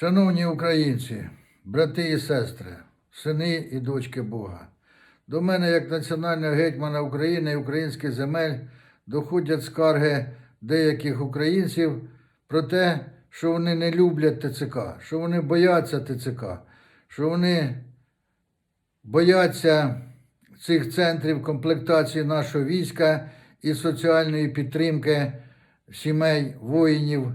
Шановні українці, брати і сестри, сини і дочки Бога, до мене, як національного гетьмана України і українських земель, доходять скарги деяких українців про те, що вони не люблять ТЦК, що вони бояться ТЦК, що вони бояться цих центрів комплектації нашого війська і соціальної підтримки сімей воїнів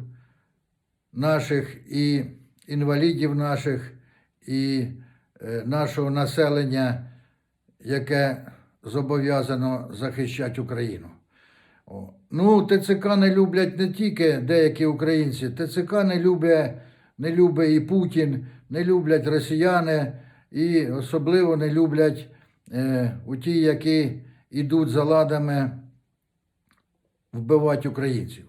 наших і інвалідів наших, і е, нашого населення, яке зобов'язано захищати Україну. Ну, ТЦК не люблять не тільки деякі українці, ТЦК не любить, не любить і Путін, не люблять росіяни, і особливо не люблять е, у ті, які йдуть за ладами вбивати українців.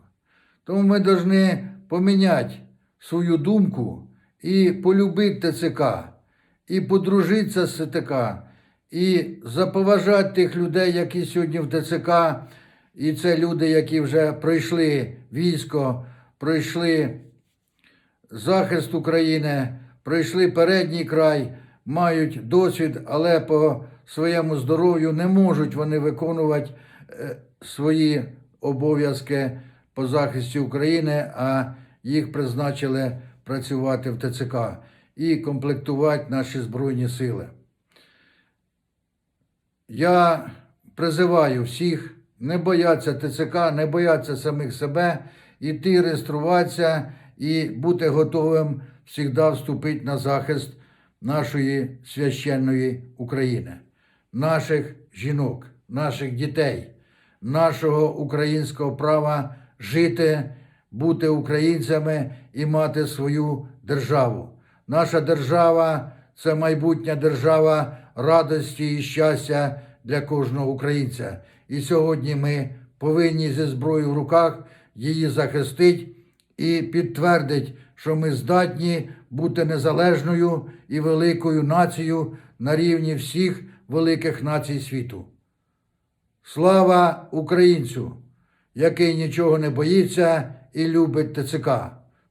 Тому ми повинні поміняти свою думку і полюбити ТЦК, і подружитися з ТЦК, і заповажати тих людей, які сьогодні в ТЦК, і це люди, які вже пройшли військо, пройшли захист України, пройшли передній край, мають досвід, але по своєму здоров'ю не можуть вони виконувати е, свої обов'язки по захисті України, а їх призначили працювати в ТЦК і комплектувати наші Збройні Сили. Я призиваю всіх не боятися ТЦК, не боятися самих себе, іти реєструватися і бути готовим завжди вступити на захист нашої священної України, наших жінок, наших дітей, нашого українського права жити, бути українцями і мати свою державу. Наша держава це майбутня держава радості і щастя для кожного українця. І сьогодні ми повинні зі зброєю в руках її захистити і підтвердити, що ми здатні бути незалежною і великою нацією на рівні всіх великих націй світу. Слава українцю, який нічого не боїться і любить ТЦК.